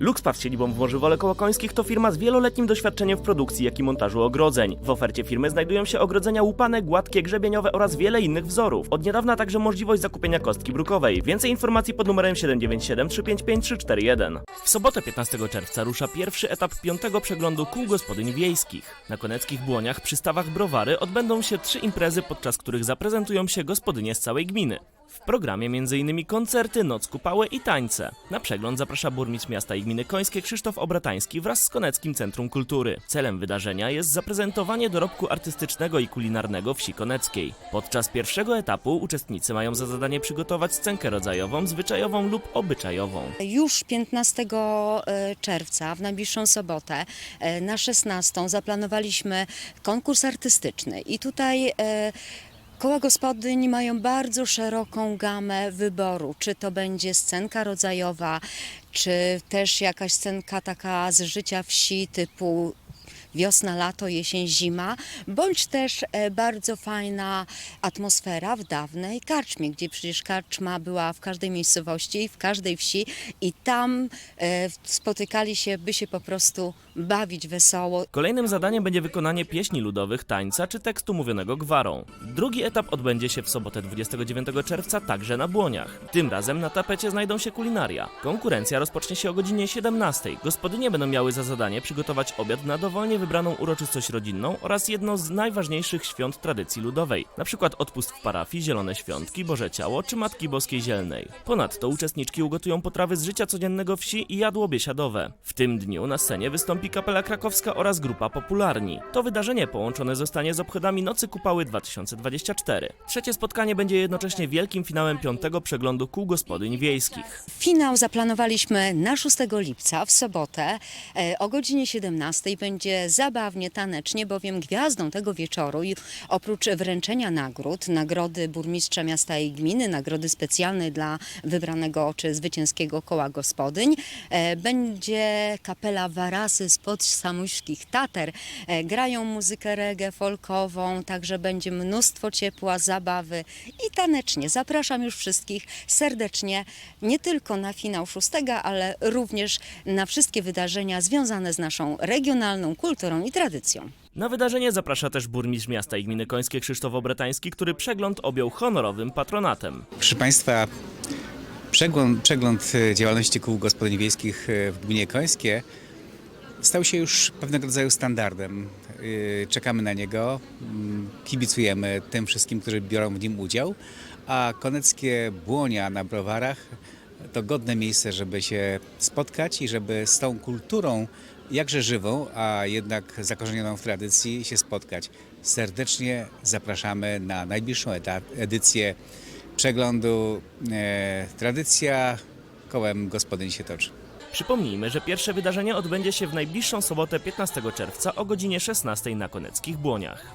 Luxpar z siedzibą w Morzywole Kołokońskich to firma z wieloletnim doświadczeniem w produkcji, jak i montażu ogrodzeń. W ofercie firmy znajdują się ogrodzenia łupane, gładkie, grzebieniowe oraz wiele innych wzorów. Od niedawna także możliwość zakupienia kostki brukowej. Więcej informacji pod numerem 797 355 341. W sobotę 15 czerwca rusza pierwszy etap piątego przeglądu kół gospodyń wiejskich. Na koneckich błoniach przy stawach Browary odbędą się trzy imprezy, podczas których zaprezentują się gospodynie z całej gminy. W programie m.in. koncerty, noc kupały i tańce. Na przegląd zaprasza burmistrz miasta i gminy Końskie Krzysztof Obratański wraz z Koneckim Centrum Kultury. Celem wydarzenia jest zaprezentowanie dorobku artystycznego i kulinarnego wsi koneckiej. Podczas pierwszego etapu uczestnicy mają za zadanie przygotować scenkę rodzajową, zwyczajową lub obyczajową. Już 15 e, czerwca, w najbliższą sobotę, e, na 16 zaplanowaliśmy konkurs artystyczny i tutaj e, koła gospodyń mają bardzo szeroką gamę wyboru, czy to będzie scenka rodzajowa, czy też jakaś scenka taka z życia wsi typu wiosna, lato, jesień, zima, bądź też e, bardzo fajna atmosfera w dawnej karczmie, gdzie przecież karczma była w każdej miejscowości, w każdej wsi i tam e, spotykali się, by się po prostu bawić wesoło. Kolejnym zadaniem będzie wykonanie pieśni ludowych, tańca czy tekstu mówionego gwarą. Drugi etap odbędzie się w sobotę 29 czerwca także na Błoniach. Tym razem na tapecie znajdą się kulinaria. Konkurencja rozpocznie się o godzinie 17. Gospodynie będą miały za zadanie przygotować obiad na dowolnie wybraną uroczystość rodzinną oraz jedno z najważniejszych świąt tradycji ludowej, przykład odpust w parafii, zielone świątki, Boże Ciało czy Matki Boskiej Zielnej. Ponadto uczestniczki ugotują potrawy z życia codziennego wsi i jadło biesiadowe. W tym dniu na scenie wystąpi kapela krakowska oraz grupa Popularni. To wydarzenie połączone zostanie z obchodami Nocy Kupały 2024. Trzecie spotkanie będzie jednocześnie wielkim finałem piątego przeglądu kół gospodyń wiejskich. Finał zaplanowaliśmy na 6 lipca w sobotę e, o godzinie 17 będzie zabawnie, tanecznie, bowiem gwiazdą tego wieczoru oprócz wręczenia nagród, nagrody burmistrza miasta i gminy, nagrody specjalnej dla wybranego czy zwycięskiego koła gospodyń, e, będzie kapela Warasy spod samuśkich Tater. E, Grają muzykę reggae, folkową, także będzie mnóstwo ciepła, zabawy i tanecznie. Zapraszam już wszystkich serdecznie, nie tylko na finał szóstego, ale również na wszystkie wydarzenia związane z naszą regionalną kulturą i tradycją. Na wydarzenie zaprasza też burmistrz miasta i gminy Końskie Krzysztof Obretański, który przegląd objął honorowym patronatem. Proszę Państwa, przegląd, przegląd e, działalności kół gospodyń wiejskich e, w gminie Końskie stał się już pewnego rodzaju standardem. E, Czekamy na niego, mm, kibicujemy tym wszystkim, którzy biorą w nim udział, a koneckie błonia na browarach to godne miejsce, żeby się spotkać i żeby z tą kulturą, jakże żywą, a jednak zakorzenioną w tradycji, się spotkać. Serdecznie zapraszamy na najbliższą edycję przeglądu e, Tradycja kołem gospodyń się toczy. Przypomnijmy, że pierwsze wydarzenie odbędzie się w najbliższą sobotę 15 czerwca o godzinie 16 na Koneckich Błoniach.